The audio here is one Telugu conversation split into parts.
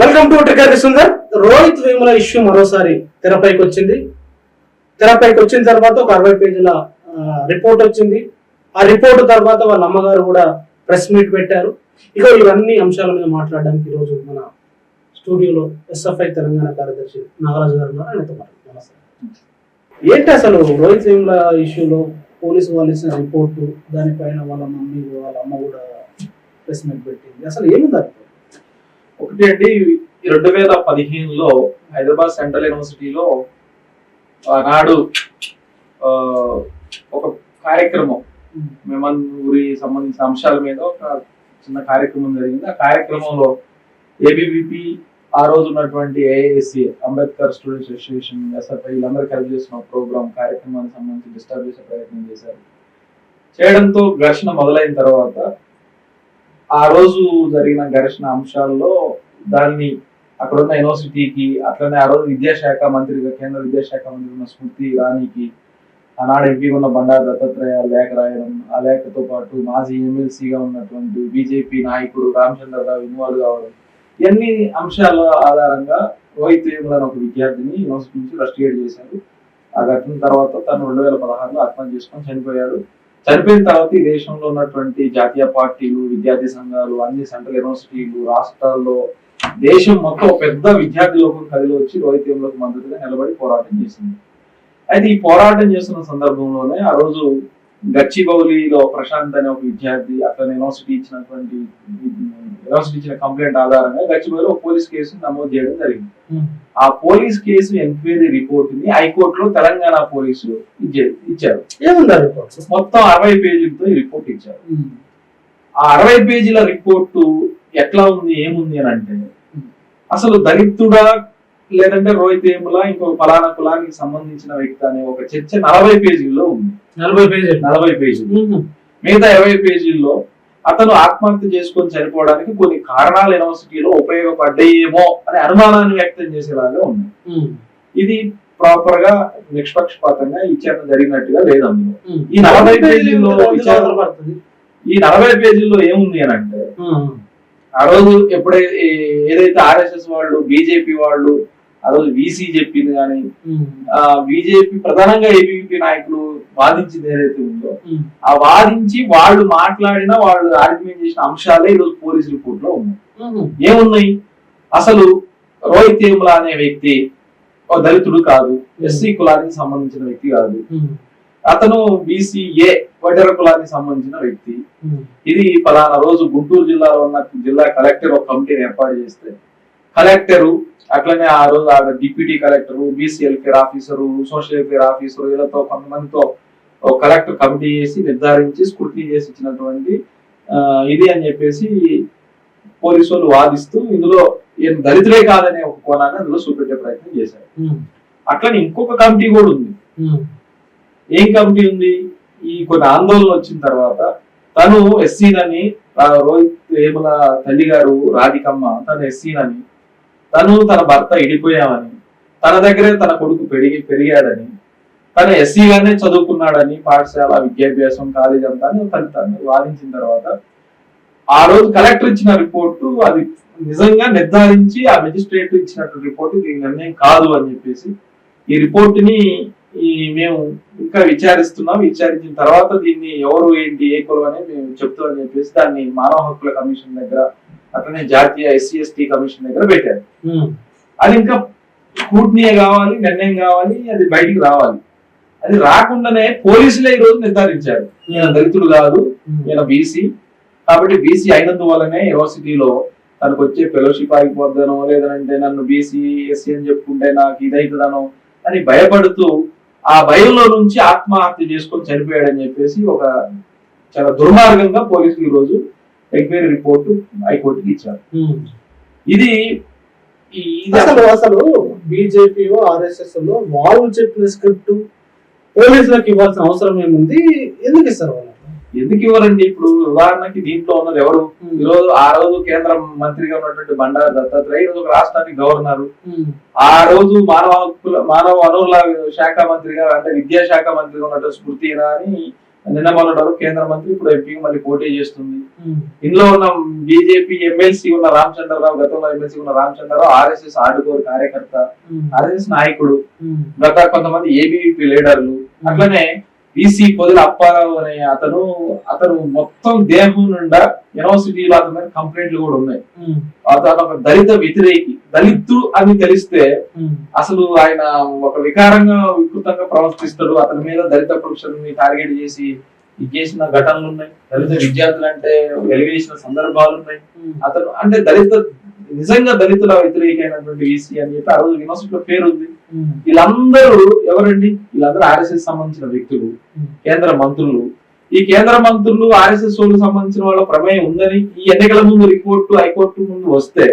వెల్కమ్ టు ట్రికర్ సుందర్. రోహిత్ వేముల ఇష్యూ మరోసారి తెరపైకి వచ్చింది. తెరపైకి వచ్చిన తర్వాత ఒక అరవై పేజీల రిపోర్ట్ వచ్చింది. ఆ రిపోర్ట్ తర్వాత వాళ్ళ అమ్మగారు కూడా ప్రెస్ మీట్ పెట్టారు. ఇక ఇవన్నీ అంశాల మీద మాట్లాడడానికి ఈరోజు మన స్టూడియోలో ఎస్ఎఫ్ఐ తెలంగాణ కార్యదర్శి నాగరాజు గారు ఉన్నారు. ఆయనతో నమస్తే. ఏంటి అసలు రోహిత్ వేముల ఇష్యూలో పోలీసు వాళ్ళు ఇచ్చిన రిపోర్టు? దానిపైన వాళ్ళ మమ్మీ వాళ్ళ అమ్మ కూడా ప్రెస్ మీట్ పెట్టింది. అసలు ఏముంది ఆ? ఒకటి అండి రెండు వేల పదిహేనులో హైదరాబాద్ సెంట్రల్ యూనివర్సిటీలో ఆనాడు ఒక కార్యక్రమం మేమూరి సంబంధించిన అంశాల మీద ఒక చిన్న కార్యక్రమం జరిగింది. ఆ కార్యక్రమంలో ఏబివిపి ఆ రోజు ఉన్నటువంటి AISC Ambedkar students association SFI వీళ్ళందరూ కలిపి చేసిన ప్రోగ్రామ్ కార్యక్రమానికి సంబంధించి డిస్టర్బ్ చేసే ప్రయత్నం చేశారు. చేయడంతో ఘర్షణ మొదలైన తర్వాత ఆ రోజు జరిగిన ఘర్షణ అంశాల్లో దాన్ని అక్కడ ఉన్న యూనివర్సిటీకి అట్లనే ఆ రోజు విద్యాశాఖ మంత్రిగా కేంద్ర విద్యాశాఖ మంత్రి ఉన్న స్మృతి ఇరానీకి ఆనాడు ఎంపీ ఉన్న బండారు దత్తాత్రేయ లేఖ రాయడం ఆ లేఖతో పాటు మాజీ ఎమ్మెల్సీగా ఉన్నటువంటి బీజేపీ నాయకుడు రామచంద్రరావు ఇన్వాల్వ్ కావడం ఇవన్నీ అంశాల ఆధారంగా రోహిత్ వేముల ఒక విద్యార్థిని యూనివర్సిటీ నుంచి రస్టిగేట్ చేశారు. ఆ ఘటన తర్వాత తను రెండు వేల పదహారులో ఆత్మహత్య చేసుకొని చనిపోయాడు. చనిపోయిన తర్వాత ఈ దేశంలో ఉన్నటువంటి జాతీయ పార్టీలు విద్యార్థి సంఘాలు అన్ని సెంట్రల్ యూనివర్సిటీలు రాష్ట్రాల్లో దేశం మొత్తం పెద్ద విద్యార్థి లోకం కదిలి వచ్చి రోహిత్యంలోకి మద్దతుగా నిలబడి పోరాటం చేసింది. అయితే ఈ పోరాటం చేస్తున్న సందర్భంలోనే ఆ రోజు గచ్చిబౌలిలో ప్రశాంత్ అనే ఒక విద్యార్థి అతను యూనివర్సిటీ ఇచ్చినటువంటి యూనివర్సిటీ ఇచ్చిన కంప్లైంట్ ఆధారంగా గచ్చిబౌలిలో ఒక పోలీస్ కేసు నమోదు చేయడం జరిగింది. ఆ పోలీస్ కేసు ఎంక్వైరీ రిపోర్ట్ని హైకోర్టులో తెలంగాణ పోలీసులు ఇచ్చే- ఇచ్చారు. ఏముంది మొత్తం అరవై పేజీలతో ఈ రిపోర్ట్ ఇచ్చారు. ఆ అరవై పేజీల రిపోర్టు ఎట్లా ఉంది ఏముంది అని అంటే అసలు దళితుడా లేదంటే రోహిత్ ఏముల ఇంకో ఫలానా కులానికి సంబంధించిన వ్యక్తి అనే ఒక చర్చ నలభై పేజీల్లో ఉంది. నలభై పేజీలు. నలభై పేజీలు. మిగతా ఇరవై పేజీల్లో అతను ఆత్మహత్య చేసుకొని చనిపోవడానికి కొన్ని కారణాలు యూనివర్సిటీలో ఉపయోగపడ్డాయేమో అనే అనుమానాన్ని వ్యక్తం చేసేలాగా ఉంది ఇది ప్రాపర్గా నిష్పక్షపాతంగా విచారణ జరిగినట్టుగా లేదు అందులో. ఈ నలభై పేజీల్లో విచారణ పడుతుంది ఈ నలభై పేజీల్లో ఏముంది అని అంటే ఆ రోజు ఎప్పుడై ఏ- ఏదైతే ఆర్ఎస్ఎస్ వాళ్ళు బీజేపీ వాళ్ళు ఆ రోజు వీసీ చెప్పింది కానీ ఆ బీజేపీ ప్రధానంగా ఏబీపీ నాయకులు వాదించింది ఏదైతే ఉందో ఆ వాదించి వాళ్ళు మాట్లాడిన వాళ్ళు ఆర్గ్యుమెంట్ చేసిన అంశాలే ఈరోజు పోలీస్ రిపోర్ట్లో ఉన్నాయి ఏమున్నాయి? అసలు రోహిత్ వేముల అనే వ్యక్తి ఒక దళితుడు కాదు ఎస్సీ కులానికి సంబంధించిన వ్యక్తి కాదు. అతను బీసీఏ వడ్డెర కులానికి సంబంధించిన వ్యక్తి. ఇది ఫలానా రోజు గుంటూరు జిల్లాలో ఉన్న జిల్లా కలెక్టర్ ఒక కమిటీని ఏర్పాటు చేస్తే కలెక్టరు అట్లనే ఆ రోజు ఆ deputy collector BC welfare officer social welfare officer వీళ్ళతో కొంతమందితో ఒక కలెక్టర్ కమిటీ చేసి నిర్ధారించి స్క్రూటినీ చేసి ఇచ్చినటువంటి ఇది అని చెప్పేసి పోలీసు వాళ్ళు వాదిస్తూ ఇందులో ఈయన దళితులే కాదనే ఒక కోణాన్ని అందులో చూపెట్టే ప్రయత్నం చేశారు. అట్లనే ఇంకొక కమిటీ కూడా ఉంది. ఏం కమిటీ ఉంది? ఈ కొన్ని ఆందోళనలు వచ్చిన తర్వాత తను ఎస్సీనని రోహిత్ వేముల తల్లి గారు రాధికమ్మ తను ఎస్సీనని తను తన భర్త ఇడిపోయామని తన దగ్గరే తన కొడుకు పెరిగి పెరిగాడని తను ఎస్సీగానే చదువుకున్నాడని పాఠశాల విద్యాభ్యాసం కాలేజ్ అంతా అని తను తను వాదించిన తర్వాత ఆ రోజు కలెక్టర్ ఇచ్చిన రిపోర్టు అది నిజంగా నిర్ధారించి ఆ మెజిస్ట్రేట్ ఇచ్చినట్టు రిపోర్ట్ ఇది నిర్ణయం కాదు అని చెప్పేసి ఈ రిపోర్ట్ని ఈ మేము ఇంకా విచారిస్తున్నాం. విచారించిన తర్వాత దీన్ని ఎవరు ఏంటి ఏ కులం అనేది మేము చెప్తామని చెప్పేసి దాన్ని మానవ హక్కుల కమిషన్ దగ్గర అట్లనే జాతీయ ఎస్సీ ఎస్టీ కమిషన్ దగ్గర పెట్టారు. అది ఇంకా స్కూట్నీయే కావాలి నిర్ణయం కావాలి అది బయటికి రావాలి. అది రాకుండానే పోలీసులే ఈ రోజు నిర్ధారించారు. ఈయన దళితుడు కాదు ఈయన బీసీ. కాబట్టి బీసీ అయినందువల్లనే యూనివర్సిటీలో తనకు వచ్చే ఫెలోషిప్ ఆగిపోద్దనో లేదంటే నన్ను బీసీ ఎస్సీ అని చెప్పుకుంటే నాకు ఇదైతుందనో అని భయపడుతూ ఆ భయంలో నుంచి ఆత్మహత్య చేసుకొని చనిపోయాడని చెప్పేసి ఒక చాలా దుర్మార్గంగా పోలీసులు ఈ రోజు ఎంక్వైరీ రిపోర్టు హైకోర్టుకి ఇచ్చారు. ఇది ఈ- ఇది అసలు అసలు బీజేపీ ఆర్ఎస్ఎస్లో వాళ్ళు చెప్పిన స్క్రిప్ట్ పోలీసులకు ఇవ్వాల్సిన అవసరం ఏముంది? ఎందుకు ఇస్తారు వాళ్ళు ఎందుకు ఇవ్వరండి ఇప్పుడు? ఉదాహరణకి దీంట్లో ఉన్నది ఎవరు? ఈ రోజు ఆ రోజు కేంద్ర మంత్రిగా ఉన్నటువంటి బండారు దత్తాత్రేయ ఈ రోజు ఒక రాష్ట్రానికి గవర్నర్. ఆ రోజు మానవ హక్కుల మానవ వనరుల శాఖ మంత్రిగా అంటే విద్యాశాఖ మంత్రిగా ఉన్నటువంటి స్మృతి ఇరానీ నిన్న మొన్నటి కేంద్ర మంత్రి ఇప్పుడు ఎంపీగా మళ్ళీ పోటీ చేస్తుంది. ఇందులో ఉన్న బీజేపీ ఎమ్మెల్సీ ఉన్న రామచంద్రరావు గతంలో ఎమ్మెల్సీ ఉన్న రామచంద్రరావు ఆర్ఎస్ఎస్ ఆడుకోరు కార్యకర్త ఆర్ఎస్ఎస్ నాయకుడు గత కొంతమంది ఏబీవీపీ లీడర్లు అట్లనే బీసీ పొదుల అప్పారావు అనే అతను అతను మొత్తం దేహం నిండా యూనివర్సిటీలో అతని మీద కంప్లైంట్లు కూడా ఉన్నాయి. అతను ఒక దళిత వ్యతిరేకి దళితుడు అని తెలిస్తే అసలు ఆయన ఒక వికారంగా వికృతంగా ప్రవర్తిస్తాడు. అతని మీద దళిత పురుషుల్ని టార్గెట్ చేసి చేసిన ఘటనలు ఉన్నాయి. దళిత విద్యార్థులు అంటే వెలివేసిన సందర్భాలు ఉన్నాయి. అతను అంటే దళిత నిజంగా దళితుల వ్యతిరేకమైనటువంటి వీసీ అని చెప్పి ఆ రోజు యూనివర్సిటీలో పేరు ఉంది వీళ్ళందరూ ఎవరండి? వీళ్ళందరూ ఆర్ఎస్ఎస్ సంబంధించిన వ్యక్తులు కేంద్ర మంత్రులు. ఈ కేంద్ర మంత్రులు ఆర్ఎస్ఎస్ వాళ్ళకి సంబంధించిన వాళ్ళ ప్రమేయం ఉందని ఈ ఎన్నికల ముందు రిపోర్టు హైకోర్టు ముందు వస్తే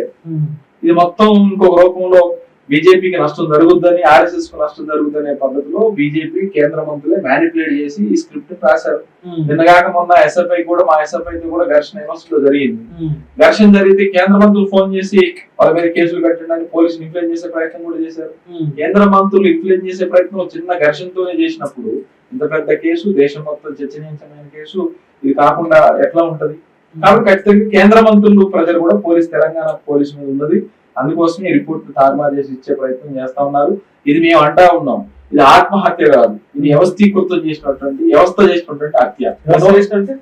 ఇది మొత్తం ఇంకొక రూపంలో బీజేపీకి నష్టం జరుగుద్దని ఆర్ఎస్ఎస్కు నష్టం జరుగుద్దనే పద్ధతిలో బీజేపీ కేంద్ర మంత్రులే మ్యానిపులేట్ చేసి ఈ స్క్రిప్ట్ రాశారు. నిన్నగాక మొన్న ఎస్ఎఫ్ఐ కూడా మా ఎస్ఎఫ్ఐ తో కూడా ఘర్షణ యూనివర్సిటీలో జరిగింది. ఘర్షణ జరిగితే కేంద్ర మంత్రులు ఫోన్ చేసి వాళ్ళ మీద కేసులు పెట్టడానికి పోలీసులు ఇన్ఫ్లుయెన్స్ చేసే ప్రయత్నం కూడా చేశారు. కేంద్ర మంత్రులు ఇన్ఫ్లుయెన్స్ చేసే ప్రయత్నం చిన్న ఘర్షణతోనే చేసినప్పుడు ఇంత పెద్ద కేసు దేశం మొత్తం చర్చనీయాంశమైన కేసు ఇది కాకుండా ఎట్లా ఉంటది? కాబట్టి ఖచ్చితంగా కేంద్ర మంత్రులు ప్రజలు కూడా పోలీస్ తెలంగాణ పోలీసు మీద ఉన్నది. అందుకోసం ఈ రిపోర్ట్ తారుమారు చేసి ఇచ్చే ప్రయత్నం చేస్తా ఉన్నారు. ఇది మేము అంటా ఉన్నాం. ఇది ఆత్మహత్య కాదు. ఇది వ్యవస్థీకృతం చేసినటువంటి వ్యవస్థ చేసినటువంటి హత్య.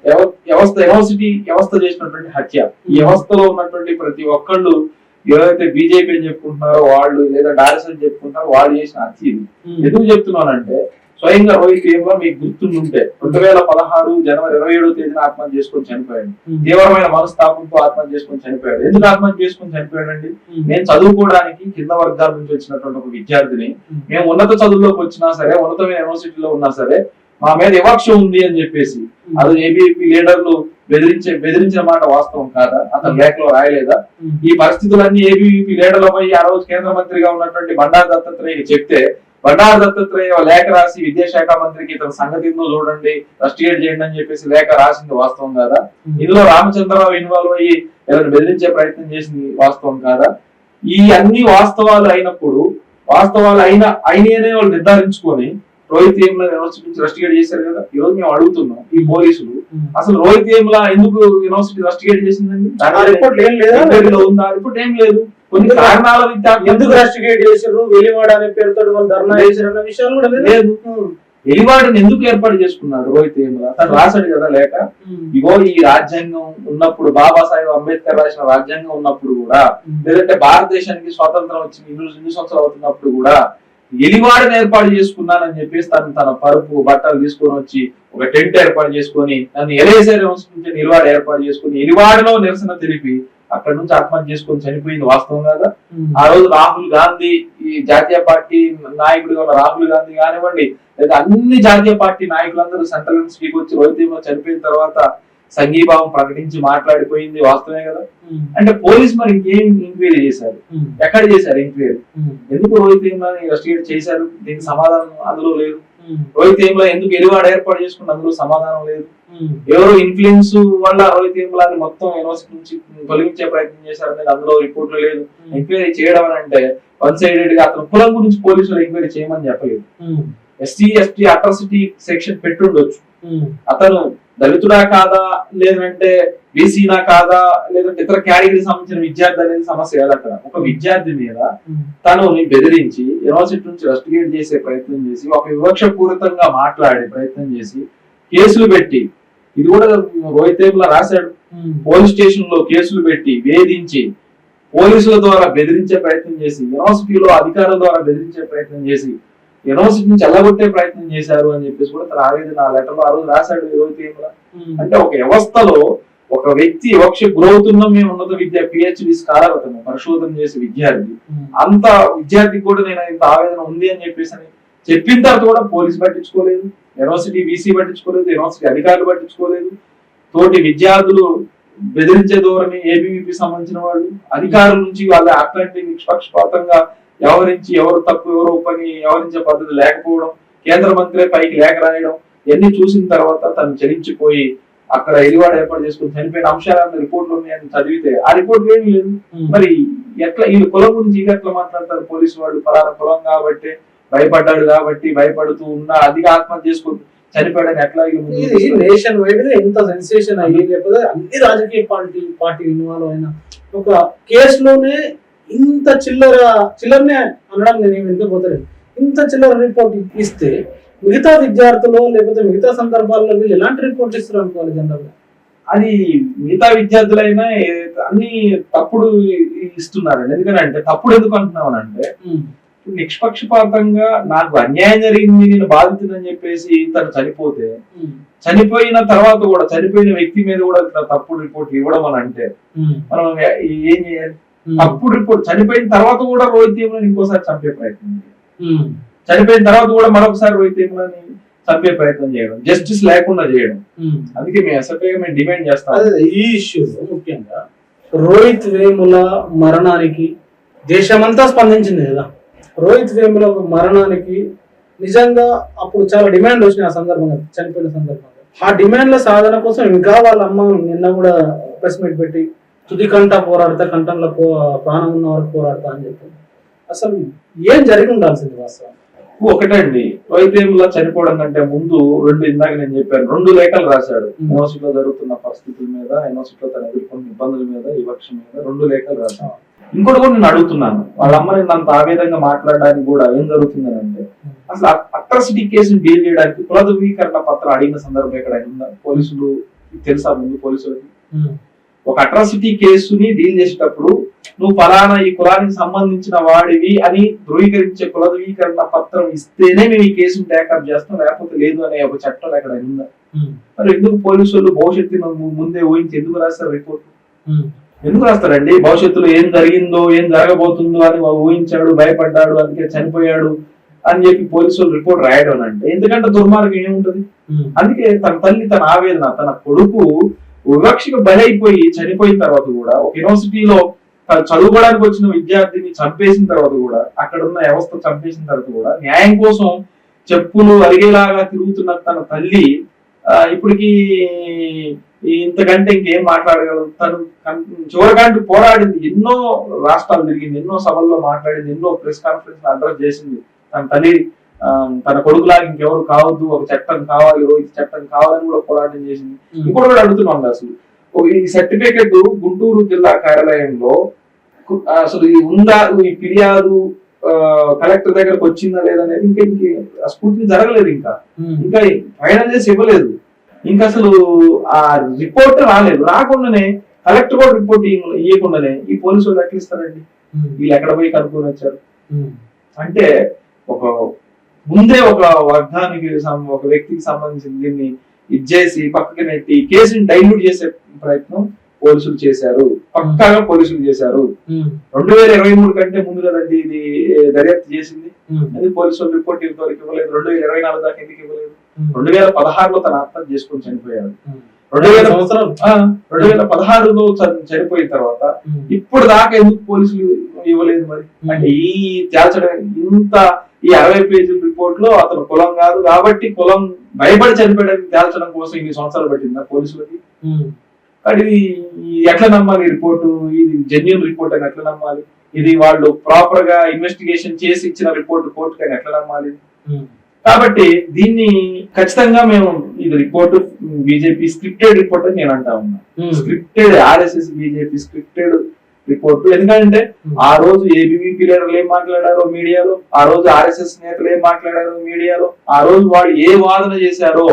వ్యవ- వ్యవస్థ యూనివర్సిటీ వ్యవస్థ చేసినటువంటి హత్య. ఈ వ్యవస్థలో ఉన్నటువంటి ప్రతి ఒక్కళ్ళు ఎవరైతే బీజేపీ అని చెప్పుకుంటున్నారో వాళ్ళు లేదా డారెస్ అని చెప్పుకుంటున్నారో వాళ్ళు చేసిన హత్య ఇది. ఎందుకు చెప్తున్నానంటే స్వయంగా రోహిత్ ఏమో మీకు గుర్తుండుంటే రెండు వేల పదహారు జనవరి ఇరవై ఏడవ తేదీన ఆత్మహత్య చేసుకొని చనిపోయాడు. తీవ్రమైన మనస్తాపంతో ఆత్మహత్య చేసుకొని చనిపోయాడు. ఎందుకు ఆత్మహత్య చేసుకొని చనిపోయాడండి? నేను చదువుకోవడానికి కింద వర్గాల నుంచి వచ్చినటువంటి ఒక విద్యార్థిని. మేము ఉన్నత చదువులోకి వచ్చినా సరే ఉన్నతమైన యూనివర్సిటీలో ఉన్నా సరే మా మీద వివక్ష ఉంది అని చెప్పేసి అది ఏబీపీ లీడర్లు బెదిరించే బెదిరించిన మాట వాస్తవం కాదా? అతను లేఖలో రాయలేదా? ఈ పరిస్థితులన్నీ ఏబీవీపీ లీడర్లపై ఆ రోజు కేంద్ర మంత్రిగా ఉన్నటువంటి బండారు దత్తాత్రేయ చెప్తే బండారు దత్తాత్రేయ లేఖ రాసి విద్యాశాఖ మంత్రికి ఇతని సంగతి చూడండి రస్టిగేట్ చేయండి అని చెప్పేసి లేఖ రాసింది వాస్తవం కాదా? ఇందులో రామచంద్రరావు ఇన్వాల్వ్ అయ్యి ఎవరిని బెదిరించే ప్రయత్నం చేసింది వాస్తవం కాదా? ఈ అన్ని వాస్తవాలు అయినప్పుడు వాస్తవాలు అయిన అయిననే వాళ్ళు నిర్ధారించుకొని రోహిత్ ఏమ్లా యూనివర్సిటీ నుంచి రస్టిగేట్ చేశారు కదా? ఈ రోజు మేము అడుగుతున్నాం ఈ పోలీసులు. అసలు రోహిత్ ఏమ్లా ఎందుకు యూనివర్సిటీ రస్టిగేట్ చేసిందండి? రిపోర్ట్ ఏం లేదా? ఉందా రిపోర్ట్ ఏం లేదు. కొన్ని కారణాల ఎందుకు రస్టిగేట్ చేసారు వెలివాడ అనే పేరుతో వాళ్ళు ధర్నా చేశారు అన్న విషయాలు కూడా లేదు. ఎలివాడిని ఎందుకు ఏర్పాటు చేసుకున్నాడు రోహిత్ ఏమ్లా తను రాశాడు కదా లేక ఇగో ఈ రాజ్యాంగం ఉన్నప్పుడు బాబాసాహెబ్ అంబేద్కర్ రాసిన రాజ్యాంగం ఉన్నప్పుడు కూడా లేదంటే భారతదేశానికి స్వాతంత్రం వచ్చి ఇన్ని సంవత్సరాలు అవుతున్నప్పుడు కూడా ఎలివాడిని ఏర్పాటు చేసుకున్నానని చెప్పేసి తను తన పరుపు బట్టలు తీసుకొని వచ్చి ఒక టెంట్ ఏర్పాటు చేసుకొని నన్ను ఎలేసే నుంచి నిలవాడు ఏర్పాటు చేసుకొని ఎలివాడిలో నిరసన తెలిపి అక్కడ నుంచి ఆత్మహత్య చేసుకొని చనిపోయింది వాస్తవం కదా? ఆ రోజు రాహుల్ గాంధీ ఈ జాతీయ పార్టీ నాయకుడిగా ఉన్న రాహుల్ గాంధీ కానివ్వండి లేదా అన్ని జాతీయ పార్టీ నాయకులందరూ సెంట్రల్ యూనివర్సిటీకి వచ్చి రోహిత్ చనిపోయిన తర్వాత సంఘీభావం ప్రకటించి మాట్లాడిపోయింది వాస్తవమే కదా? అంటే పోలీస్ మరి ఇంకేం ఎంక్వైరీ చేశారు? ఎక్కడ చేశారు ఎంక్వైరీ ఎందుకు రోహిత్ ఇన్వెస్టిగేట్ చేశారు? దీనికి సమాధానం అందులో లేదు. రోహిత్ ఏమ్లా ఎందుకు ఎలివాడు ఏర్పాటు చేసుకున్న అందులో సమాధానం లేదు? ఎవరో ఇన్ఫ్లుయెన్స్ వల్ల రోహిత్ ఏమ్లాని మొత్తం యూనివర్సిటీ నుంచి తొలగించే ప్రయత్నం చేశారు అనేది అందులో రిపోర్ట్లు లేదు. ఎంక్వైరీ చేయడం అని అంటే వన్ సైడెడ్గా అతను కులం గురించి పోలీసులు ఎంక్వైరీ చేయమని చెప్పలేదు. ఎస్సీ ఎస్టీ అట్రాసిటీ సెక్షన్ పెట్టుండొచ్చు. అతను దళితుడా కాదా లేదంటే బీసీనా కాదా లేదంటే ఇతర కేటగిరీ సంబంధించిన విద్యార్థి అనేది సమస్య కాదు అక్కడ. ఒక విద్యార్థి మీద తను బెదిరించి యూనివర్సిటీ నుంచి రస్టిగేట్ చేసే ప్రయత్నం చేసి ఒక వివక్ష పూరితంగా మాట్లాడే ప్రయత్నం చేసి కేసులు పెట్టి ఇది కూడా రోహిత్ ఏబులా రాశాడు. పోలీస్ స్టేషన్లో కేసులు పెట్టి వేధించి పోలీసుల ద్వారా బెదిరించే ప్రయత్నం చేసి యూనివర్సిటీలో అధికారుల ద్వారా బెదిరించే ప్రయత్నం చేసి యూనివర్సిటీ నుంచి ఎల్లగొట్టే ప్రయత్నం చేశారు అని చెప్పేసి కూడా తన ఆవేదన ఆ లెటర్ ఆ రోజు రాశాడు రోహిత్ ఏబులా అంటే ఒక వ్యవస్థలో ఒక వ్యక్తి వివక్ష గురవుతున్న మేము ఉన్నత విద్య పిహెచ్డి స్కాలర్ అతను పరిశోధన చేసే విద్యార్థి. అంత విద్యార్థికి కూడా నేను ఇంత ఆవేదన ఉంది అని చెప్పేసి అని చెప్పిన తర్వాత కూడా పోలీస్ పట్టించుకోలేదు యూనివర్సిటీ వీసీ పట్టించుకోలేదు యూనివర్సిటీ అధికారులు పట్టించుకోలేదు. తోటి విద్యార్థులు బెదిరించే ధోరణి ఏబీవీపీ సంబంధించిన వాళ్ళు అధికారుల నుంచి వాళ్ళ అట్లాంటి నిష్పక్షపాతంగా వ్యవహరించి ఎవరు తప్పు ఎవరు పని వ్యవహరించే పద్ధతి లేకపోవడం కేంద్ర మంత్రి పైకి లేఖ రాయడం ఇవన్నీ చూసిన తర్వాత తను చలించిపోయి అక్కడ ఎలివాడ ఏర్పాటు చేసుకుని చనిపోయిన అంశాలను రిపోర్ట్లు ఉన్నాయని చదివితే ఆ రిపోర్ట్ ఏమీ లేదు మరి ఎట్లా వీళ్ళు కులం గురించి ఎట్లా మాట్లాడతారు? పోలీసు వాళ్ళు పలానా కులం కాబట్టి భయపడ్డాడు కాబట్టి భయపడుతూ ఉన్న అధిక ఆత్మహత్య చేసుకుని చనిపోయాడని ఎట్లా ఇది? నేషన్ వైడ్గా ఎంత సెన్సేషన్ అయ్యి లేకపోతే అన్ని రాజకీయ పార్టీ పార్టీ ఇన్వాల్వ్ అయిన ఒక కేసులోనే ఇంత చిల్లర చిల్లరనే అనడం నేను ఎందుకు పోతలేదు? ఇంత చిల్లర రిపోర్ట్ ఇస్తే మిగతా విద్యార్థులు లేకపోతే మిగతా సందర్భాల్లో వీళ్ళు ఎలాంటి రిపోర్ట్ ఇస్తారు అనుకోవాలి జనరల్ అది మిగతా విద్యార్థులైనా అన్ని తప్పుడు ఇస్తున్నారండి. ఎందుకని అంటే తప్పుడు ఎందుకు అంటున్నామని అంటే నిష్పక్షపాతంగా నాకు అన్యాయం జరిగింది నేను బాధితుడని చెప్పేసి తను చనిపోతే చనిపోయిన తర్వాత కూడా చనిపోయిన వ్యక్తి మీద కూడా ఇట్లా తప్పుడు రిపోర్ట్ ఇవ్వడం అని అంటే మనం ఏం చేయాలి? తప్పుడు రిపోర్ట్ చనిపోయిన తర్వాత కూడా రోహిత్ వేములని ఇంకోసారి చంపే ప్రయత్నం చేయాలి. చనిపోయిన తర్వాత కూడా మరొకసారి రోహిత్ వేములని చంపే ప్రయత్నం చేయడం జస్టిస్ లేకుండా చేయడం. అందుకే మేము ఎస్ఎఫ్ఐగా మేము డిమాండ్ చేస్తాం. ఈ ఇష్యూలో ముఖ్యంగా రోహిత్ వేముల మరణానికి దేశమంతా స్పందించింది కదా. రోహిత్ వేముల మరణానికి నిజంగా అప్పుడు చాలా డిమాండ్ వచ్చినాయి ఆ సందర్భంగా చనిపోయిన సందర్భంగా ఆ డిమాండ్ల సాధన కోసం ఇంకా వాళ్ళ అమ్మ నిన్న కూడా ప్రెస్ మీట్ పెట్టి తుది కంట పోరాడతా కంఠంలో పో ప్రాణం ఉన్న వరకు పోరాడతా అని చెప్పి. అసలు ఏం జరిగి ఉండాల్సింది వాస్తవం? ఒకటండి వేముల చనిపోవడం కంటే ముందు రెండు ఇందాక నేను చెప్పాను. రెండు లేఖలు రాశాడు. యూనివర్సిటీలో జరుగుతున్న పరిస్థితుల మీద యూనివర్సిటీలో తను ఎదుర్కొన్న ఇబ్బందుల మీద వివక్ష మీద రెండు లేఖలు రాశాడు. ఇంకోటి కూడా నేను అడుగుతున్నాను. వాళ్ళ అమ్మని అంత ఆవేదంగా మాట్లాడడానికి కూడా ఏం జరుగుతుందని అంటే అసలు అట్రాసిటీ కేసుని డీల్ చేయడానికి కుల ధృవీకరణ పత్రం అడిగిన సందర్భం ఎక్కడ ఉందా? పోలీసులు తెలుసా ముందు పోలీసులకి? ఒక అట్రాసిటీ కేసుని డీల్ చేసేటప్పుడు నువ్వు ఫలానా ఈ కులానికి సంబంధించిన వాడివి అని ధృవీకరించే కుల ధృవీకరణ పత్రం ఇస్తేనే మేము ఈ కేసును టేకప్ చేస్తాం లేకపోతే లేదు అనే ఒక చట్టం ఎక్కడ ఉందా? మరి ఎందుకు పోలీసులు భవిష్యత్తును ము- ముందే ఊహించి ఎందుకు రాస్తారు రిపోర్ట్ ఎందుకు రాస్తారండి? భవిష్యత్తులో ఏం జరిగిందో ఏం జరగబోతుందో అని ఊహించాడు భయపడ్డాడు అందుకే చనిపోయాడు అని చెప్పి పోలీసులు రిపోర్ట్ రాయడం అంటే ఎందుకంటే దుర్మార్గం ఏముంటది? అందుకే తన తల్లి తన ఆవేదన తన కొడుకు వివక్షకు బలైపోయి చనిపోయిన తర్వాత కూడా ఒక యూనివర్సిటీలో చదువుకోవడానికి వచ్చిన విద్యార్థిని చంపేసిన తర్వాత కూడా అక్కడ ఉన్న వ్యవస్థ చంపేసిన తర్వాత కూడా న్యాయం కోసం చెప్పులు అరిగేలాగా తిరుగుతున్న తన తల్లి ఇప్పటికీ ఇప్పటికి ఇంతకంటే ఇంకేం మాట్లాడగలదు తను చివరికంటూ పోరాడింది ఎన్నో రాష్ట్రాలు తిరిగింది ఎన్నో సభల్లో మాట్లాడింది ఎన్నో ప్రెస్ కాన్ఫరెన్స్ అడ్రస్ చేసింది తన తల్లి. తన కొడుకులాగా ఇంకెవరు కావద్దు ఒక చట్టం కావాలి రోహిత్ చట్టం కావాలని కూడా పోరాటం చేసింది. ఇంకోటి కూడా అడుగుతున్నాం అసలు. ఈ సర్టిఫికెట్ గుంటూరు జిల్లా కార్యాలయంలో అసలు ఇది ఉందా ఈ ఫిర్యాదు కలెక్టర్ దగ్గరకు వచ్చిందా లేదా అనేది ఇంకా ఇంక స్కూటీ జరగలేదు ఇంకా. ఇంకా ఫైనల్ చేసి ఇవ్వలేదు. ఇంకా అసలు ఆ రిపోర్ట్ రాలేదు. రాకుండానే కలెక్టర్ కూడా రిపోర్ట్ ఇవ్వకుండానే ఈ పోలీసు వాళ్ళు ఎట్లా ఇస్తారండి? వీళ్ళు ఎక్కడ పోయి కనుక్కొని వచ్చారు? అంటే ఒక ముందే ఒక వర్గానికి ఒక వ్యక్తికి సంబంధించిన దీన్ని ఇచ్చేసి పక్కకి నెట్టి కేసుని డైల్యూట్ చేసే ప్రయత్నం పోలీసులు చేశారు. పక్కాగా పోలీసులు చేశారు. రెండు వేల ఇరవై మూడు కంటే ముందు కదండి ఇది దర్యాప్తు చేసింది. అది పోలీసులు రిపోర్ట్ ఇంతవరకు ఇవ్వలేదు. రెండు వేల ఇరవై నాలుగు దాకా ఎందుకు ఇవ్వలేదు? రెండు వేల పదహారులో తన ఆత్మహత్య చేసుకొని చనిపోయాడు. రెండు వేల సంవత్సరాలు. ఆ, రెండు వేల పదహారులో చనిపోయిన తర్వాత ఇప్పుడు దాకా ఎందుకు పోలీసులు ఇవ్వలేదు మరి? అంటే ఈ తేల్చడం ఇంత ఈ అరవై పేజీల రిపోర్ట్లో అతను కులం కాదు. కాబట్టి కులం భయపడి చనిపోయడానికి తేల్చడం కోసం ఇన్ని సంవత్సరాలు పట్టిందా పోలీసులకి? కానీ ఈ ఎట్లా నమ్మాలి రిపోర్టు? ఇది జెన్యున్ రిపోర్ట్ అని ఎట్లా నమ్మాలి? ఇది వాళ్ళు ప్రాపర్గా ఇన్వెస్టిగేషన్ చేసి ఇచ్చిన రిపోర్ట్ కోర్టు అని ఎట్లా నమ్మాలి? కాబట్టి దీన్ని ఖచ్చితంగా మేము ఇది రిపోర్ట్ బీజేపీ స్క్రిప్టెడ్ రిపోర్ట్ అని నేను అంటా ఉన్నా. Scripted RSS BJP scripted report. ఎందుకంటే ఆ రోజు ఏబీవీపీ లీడర్లు ఏం మాట్లాడారో మీడియాలో ఆ రోజు ఆర్ఎస్ఎస్ నేతలు ఏం మాట్లాడారో మీడియాలో ఆ రోజు వాడు ఏ వాదన చేశారో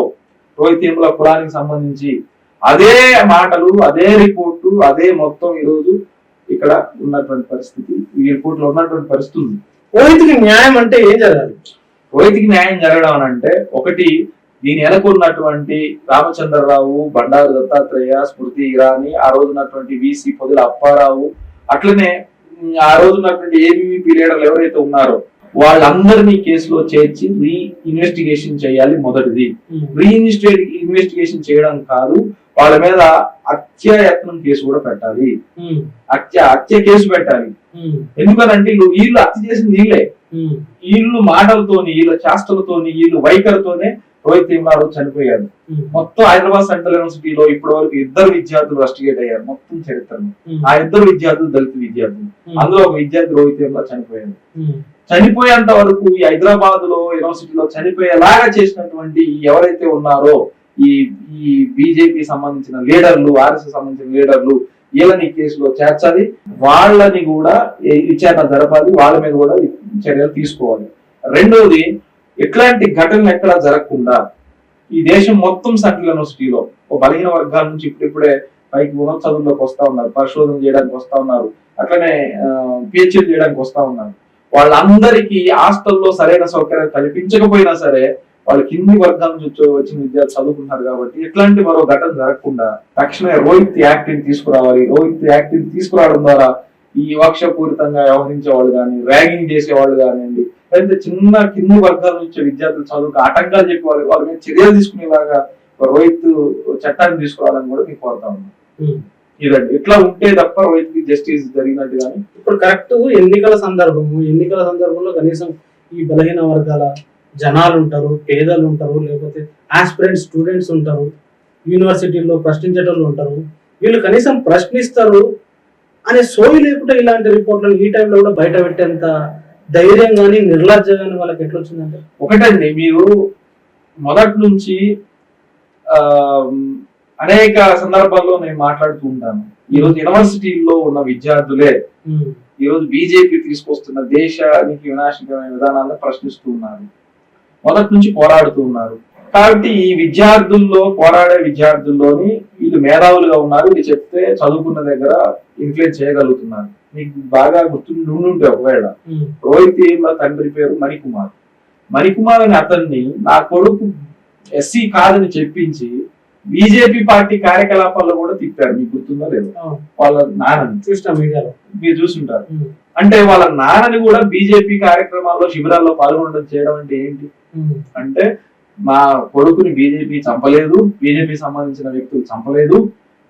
రోహిత్ వేముల కులానికి సంబంధించి అదే మాటలు అదే రిపోర్టు అదే మొత్తం ఈ రోజు ఇక్కడ ఉన్నటువంటి పరిస్థితి ఈ రిపోర్ట్లో ఉన్నటువంటి పరిస్థితి ఉంది. రోహిత్కి న్యాయం అంటే ఏం జరగాలి? రోహిత్కి న్యాయం జరగడం అని అంటే ఒకటి దీని వెనక ఉన్నటువంటి రామచంద్రరావు బండారు దత్తాత్రేయ స్మృతి ఇరానీ ఆ రోజు ఉన్నటువంటి విసి పొదుల అప్పారావు అట్లనే ఆ రోజు ఉన్నటువంటి ఏబీవీపీ లీడర్లు ఎవరైతే ఉన్నారో వాళ్ళందరినీ కేసులో చేర్చి రీ ఇన్వెస్టిగేషన్ చేయాలి మొదటిది. రీ ఇన్వెస్టిగేషన్ చేయడం కాదు వాళ్ళ మీద హత్యాయత్నం కేసు కూడా పెట్టాలి. హత్య హత్య కేసు పెట్టాలి. ఎందుకనంటే వీళ్ళు వీళ్ళు హత్య చేసింది వీళ్ళే వీళ్ళు మాటలతోని వీళ్ళ చేష్టలతోని వీళ్ళు వైఖరితోనే రోహిత్ వేములారావు చనిపోయాడు. మొత్తం హైదరాబాద్ సెంట్రల్ యూనివర్సిటీలో ఇప్పటి వరకు ఇద్దరు విద్యార్థులు రస్టిగేట్ అయ్యారు మొత్తం చరిత్రను. ఆ ఇద్దరు విద్యార్థులు దళిత విద్యార్థులు. అందులో ఒక విద్యార్థి రోహిత్ వేముల చనిపోయాడు. చనిపోయేంత వరకు ఈ హైదరాబాద్లో యూనివర్సిటీలో చనిపోయేలాగా చేసినటువంటి ఎవరైతే ఉన్నారో ఈ ఈ బీజేపీ సంబంధించిన లీడర్లు ఆర్ఎస్ఎస్ సంబంధించిన లీడర్లు వీళ్ళని కేసులో చేర్చాలి. వాళ్ళని కూడా విచారణ జరపాలి. వాళ్ళ మీద కూడా చర్యలు తీసుకోవాలి. రెండోది ఇట్లాంటి ఘటనలు ఎక్కడా జరగకుండా ఈ దేశం మొత్తం సెంట్రల్ యూనివర్సిటీలో ఒక బలహీన వర్గాల నుంచి ఇప్పుడిప్పుడే పైకి ఉన్నత వస్తా ఉన్నారు పరిశోధన చేయడానికి వస్తా ఉన్నారు అట్లనే పిహెచ్డీ చేయడానికి వస్తా ఉన్నారు. వాళ్ళందరికీ హాస్టల్లో సరైన సౌకర్యాలు కల్పించకపోయినా సరే వాళ్ళు కింది వర్గాల నుంచి వచ్చిన విద్యార్థులు చదువుకుంటున్నారు కాబట్టి ఇట్లాంటి మరో ఘటన జరగకుండా తక్షణమే రోహిత్ యాక్ట్ని తీసుకురావాలి. రోహిత్ యాక్ట్ని తీసుకురావడం ద్వారా ఈ వివక్షపూరితంగా వ్యవహరించే వాళ్ళు కానీ ర్యాగింగ్ చేసే వాళ్ళు కానివ్వండి లేదంటే చిన్న కింది వర్గాల నుంచి విద్యార్థులు చదువుకు ఆటంకాలు చెప్పి వాళ్ళ వాళ్ళ మీద చర్యలు తీసుకునేలాగా రోహిత్ చట్టాన్ని తీసుకురావాలని కూడా మీకు కోరుతా ఉన్నాను. ఇదండి. ఇట్లా ఉంటే తప్ప రోహిత్కి జస్టిస్ జరిగినట్టు కానీ. ఇప్పుడు కరెక్ట్ ఎన్నికల సందర్భము ఎన్నికల సందర్భంలో కనీసం ఈ బలహీన వర్గాల జనాలు ఉంటారు పేదలు ఉంటారు లేకపోతే ఆస్పిరెంట్ స్టూడెంట్స్ ఉంటారు యూనివర్సిటీల్లో ప్రశ్నించేటోళ్ళు ఉంటారు. వీళ్ళు కనీసం ప్రశ్నిస్తారు అనే సోయి లేకుండా ఇలాంటి రిపోర్ట్లను ఈ టైంలో కూడా బయట పెట్టేంత ధైర్యం కానీ నిర్లజ్జ కానీ వాళ్ళకి ఎట్లా వచ్చిందంటే ఒకటండి మీరు మొదటి నుంచి ఆ అనేక సందర్భాల్లో నేను మాట్లాడుతూ ఉంటాను. ఈ రోజు యూనివర్సిటీల్లో ఉన్న విద్యార్థులే ఉమ్, ఈ రోజు బీజేపీ తీసుకొస్తున్న దేశానికి వినాశకమైన విధానాలను ప్రశ్నిస్తూ ఉన్నారు. మొదటి నుంచి పోరాడుతూ ఉన్నారు. కాబట్టి ఈ విద్యార్థుల్లో పోరాడే విద్యార్థుల్లోని వీళ్ళు మేధావులుగా ఉన్నారు. వీళ్ళు చెప్తే చదువుకున్న దగ్గర ఇన్ఫ్లుయెన్స్ చేయగలుగుతున్నారు. మీకు బాగా గుర్తుండి ఉండుంటే ఒకవేళ. రోహిత్ ఏమ్ల తండ్రి పేరు? మణికుమార్. మణికుమార్ అనే అతన్ని నా కొడుకు ఎస్సీ కాదని చెప్పించి బీజేపీ పార్టీ కార్యకలాపాల్లో కూడా తిప్పారు మీకు గుర్తుందో లేదు. వాళ్ళ నాన్నని. చూసిన మీడియాలో. మీరు చూసుంటారు. అంటే వాళ్ళ నాన్నని కూడా బీజేపీ కార్యక్రమాల్లో శిబిరాల్లో పాల్గొనడం చేయడం అంటే ఏంటి? అంటే మా కొడుకుని బీజేపీ చంపలేదు. బీజేపీ సంబంధించిన వ్యక్తులు చంపలేదు.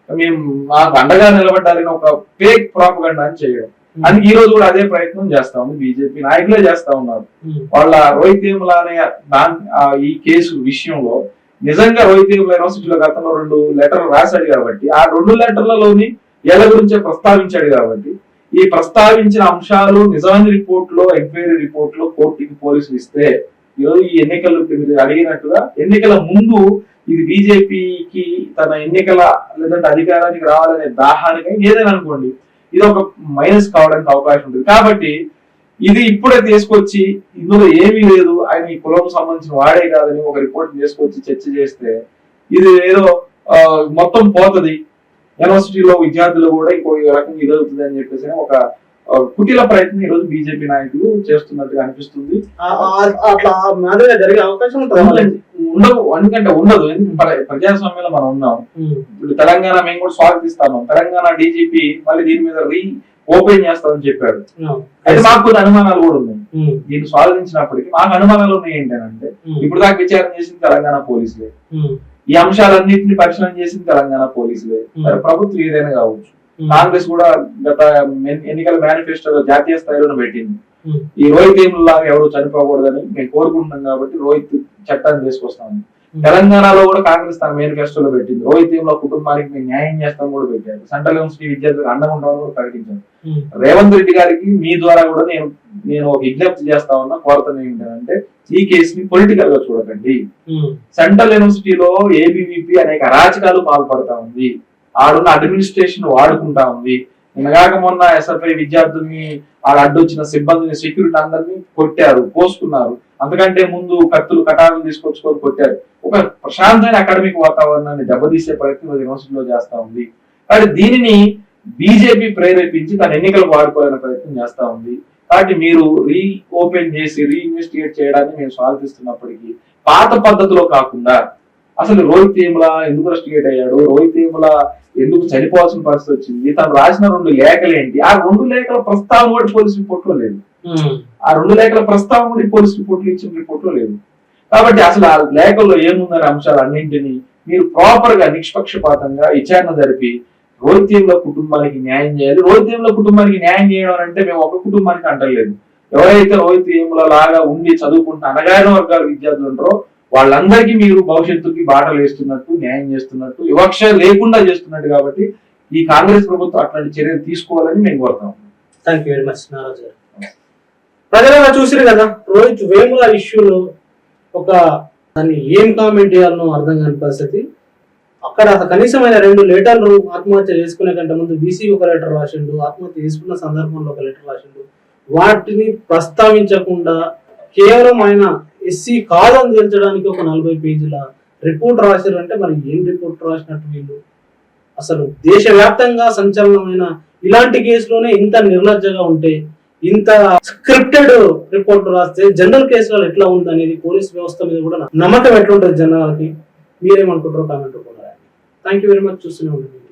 మేము మాకు అండగా నిలబడ్డారని ఒక ఫేక్ ప్రాపగండా అని చేయడం. అందుకే ఈ రోజు కూడా అదే ప్రయత్నం చేస్తా ఉంది బీజేపీ నాయకులే చేస్తా ఉన్నారు. ఉమ్, వాళ్ళ రోహిత్ వేముల అనే దాని ఈ కేసు విషయంలో నిజంగా రోహిత్ వేముల యూనివర్సిటీలో గతంలో రెండు లెటర్లు రాశాడు కాబట్టి ఆ రెండు లెటర్లలోని ఎల గురించే ప్రస్తావించాడు కాబట్టి ఈ ప్రస్తావించిన అంశాలు నిజమైన రిపోర్ట్లో ఎంక్వైరీ రిపోర్ట్లో కోర్టుకి పోలీసులు ఇస్తే ఈరోజు ఈ ఎన్నికలు మీరు అడిగినట్టుగా ఎన్నికల ముందు ఇది బీజేపీకి తన ఎన్నికల లేదంటే అధికారానికి రావాలనే దాహానికి ఏదైనా అనుకోండి ఇది ఒక మైనస్ కావడానికి అవకాశం ఉంటుంది. కాబట్టి ఇది ఇప్పుడే తీసుకొచ్చి ఇందులో ఏమీ లేదు ఆయన ఈ కులం సంబంధించిన వాడే కాదని ఒక రిపోర్ట్ తీసుకొచ్చి చర్చ చేస్తే ఇది ఏదో మొత్తం పోతది. యూనివర్సిటీలో విద్యార్థులు కూడా ఇంకో రకంగా ఇదవుతుంది అని చెప్పేసి ఒక కుటిల ప్రయత్నం ఈ రోజు బీజేపీ నాయకులు చేస్తున్నట్టుగా అనిపిస్తుంది. అట్లా మాదిరిగా జరిగే అవకాశం ఎందుకంటే ఉండదు ఎందుకంటే ప్ర- ప్రజాస్వామ్యంలో మనం ఉన్నాం. ఇప్పుడు తెలంగాణ మేము కూడా స్వాగతిస్తాము. తెలంగాణ డీజీపీ మళ్ళీ దీని మీద రీ ఓపెన్ చేస్తామని చెప్పాడు. అయితే మాకు కొన్ని అనుమానాలు కూడా ఉన్నాయి. దీన్ని స్వాగతించినప్పటికీ మాకు అనుమానాలు ఉన్నాయి ఏంటంటే ఇప్పుడు దాకా విచారణ చేసింది తెలంగాణ పోలీసులే. ఈ అంశాలన్నింటినీ పరిశీలన చేసింది తెలంగాణ పోలీసులే. మరి ప్రభుత్వం ఏదైనా కావచ్చు. కాంగ్రెస్ కూడా గత ఎన్- ఎన్నికల మేనిఫెస్టోలో జాతీయ స్థాయిలోనే పెట్టింది. ఉమ్, ఈ రోహిత్ లాగా ఎవరు చనిపోకూడదని మేము కోరుకుంటున్నాం కాబట్టి రోహిత్ చట్టాన్ని తీసుకొస్తామని ఉమ్. తెలంగాణలో కూడా కాంగ్రెస్ తన మేనిఫెస్టోలో పెట్టింది. రోహిత్ ఏమ్ల కుటుంబానికి మేము న్యాయం చేస్తాం కూడా పెట్టారు. సెంట్రల్ యూనివర్సిటీ విద్యార్థులకు అండగా ఉంటామని కూడా ప్రకటించారు. రేవంత్ రెడ్డి గారికి మీ ద్వారా కూడా నేను నేను ఒక విజ్ఞప్తి చేస్తా ఉన్నా కోరుతున్నా ఏంటంటే ఈ కేసుని పొలిటికల్గా చూడకండి సెంట్రల్ యూనివర్సిటీలో ఏబీవీపీ అనేక అరాచకాలు పాల్పడతా ఉంది. ఆడున్న అడ్మినిస్ట్రేషన్ వాడుకుంటా ఉంది. నిన్నగాక మొన్న ఎస్ఎఫ్ఐ విద్యార్థుల్ని ఆడ అడ్డొచ్చిన సిబ్బందిని సెక్యూరిటీ అందరినీ కొట్టారు కోసుకున్నారు అంతకంటే ముందు కత్తులు కటారులు తీసుకొచ్చుకొని కొట్టారు. ఒక ప్రశాంతమైన అకాడమిక్ వాతావరణాన్ని దెబ్బతీసే ప్రయత్నం యూనివర్సిటీలో చేస్తా ఉంది. కాబట్టి దీనిని బీజేపీ ప్రేరేపించి తన ఎన్నికలు వాడుకోవాలనే ప్రయత్నం చేస్తా ఉంది. కాబట్టి మీరు రీ ఓపెన్ చేసి రీఇన్వెస్టిగేట్ చేయడాన్ని మేము స్వాగతిస్తున్నప్పటికీ పాత పద్ధతిలో కాకుండా అసలు రోహిత్ వేముల ఎందుకు రెస్టిగేట్ అయ్యాడు? రోహిత్ వేముల ఎందుకు చనిపోవాల్సిన పరిస్థితి వచ్చింది? తను రాసిన రెండు లేఖలు ఏంటి? ఆ రెండు లేఖల ప్రస్తావన కూడా పోలీస్ రిపోర్ట్లో లేదు ఆ రెండు లేఖల ప్రస్తావన కూడా పోలీస్ రిపోర్ట్లు ఇచ్చిన రిపోర్ట్లో లేదు. కాబట్టి అసలు ఆ లేఖల్లో ఏముందనే అంశాలు అన్నింటినీ మీరు ప్రాపర్గా నిష్పక్షపాతంగా విచారణ జరిపి రోహిత్ వేముల కుటుంబానికి న్యాయం చేయాలి. రోహిత్ వేముల కుటుంబానికి న్యాయం చేయడం అంటే మేము ఒక కుటుంబానికి అంటలేదు. ఎవరైతే రోహిత్ వేముల లాగా ఉండి చదువుకుంటున్న అనగారిన వర్గాల విద్యార్థులు ఉంటారో వాళ్ళందరికీ మీరు భవిష్యత్తుకి బాటలు వేస్తున్నట్టు న్యాయం చేస్తున్నట్టు వివక్ష లేకుండా చేస్తున్నట్టు కాబట్టి ఈ కాంగ్రెస్ ప్రభుత్వం అట్లాంటి చర్యలు తీసుకోవాలని మేము కోరుతాం. Thank you very much Naraju garu. ప్రజలలో చూసిరు కదా రోహిత్ వేముల ఇష్యూలో ఒక దాన్ని ఏం కామెంట్ చేయాలనో అర్థం కాని పరిస్థితి. అక్కడ కనీసమైన రెండు లెటర్లు ఆత్మహత్య చేసుకునే కంటే ముందు బీసీ ఒక లెటర్ రాసిండు ఆత్మహత్య చేసుకున్న సందర్భంలో ఒక లెటర్ రాసిండు. వాటిని ప్రస్తావించకుండా కేవలం ఆయన ఎస్సీ కాదని తేల్చడానికి ఒక నలభై పేజీల రిపోర్ట్ రాశారంటే మరి ఏం రిపోర్ట్ రాసినట్టు వీళ్ళు? అసలు దేశవ్యాప్తంగా సంచలనమైన ఇలాంటి కేసులోనే ఇంత నిర్లజ్జగా ఉంటే ఇంత స్క్రిప్టెడ్ రిపోర్ట్ రాస్తే జనరల్ కేసులలో ఎట్లా ఉంది అనేది పోలీస్ వ్యవస్థ మీద కూడా నమ్మకం ఎట్లుంటుంది జనాలకి? మీరేమనుకుంటారో కామెంట్ కూడా థ్యాంక్ యూ వెరీ మచ్ చూస్తూనే ఉంటుంది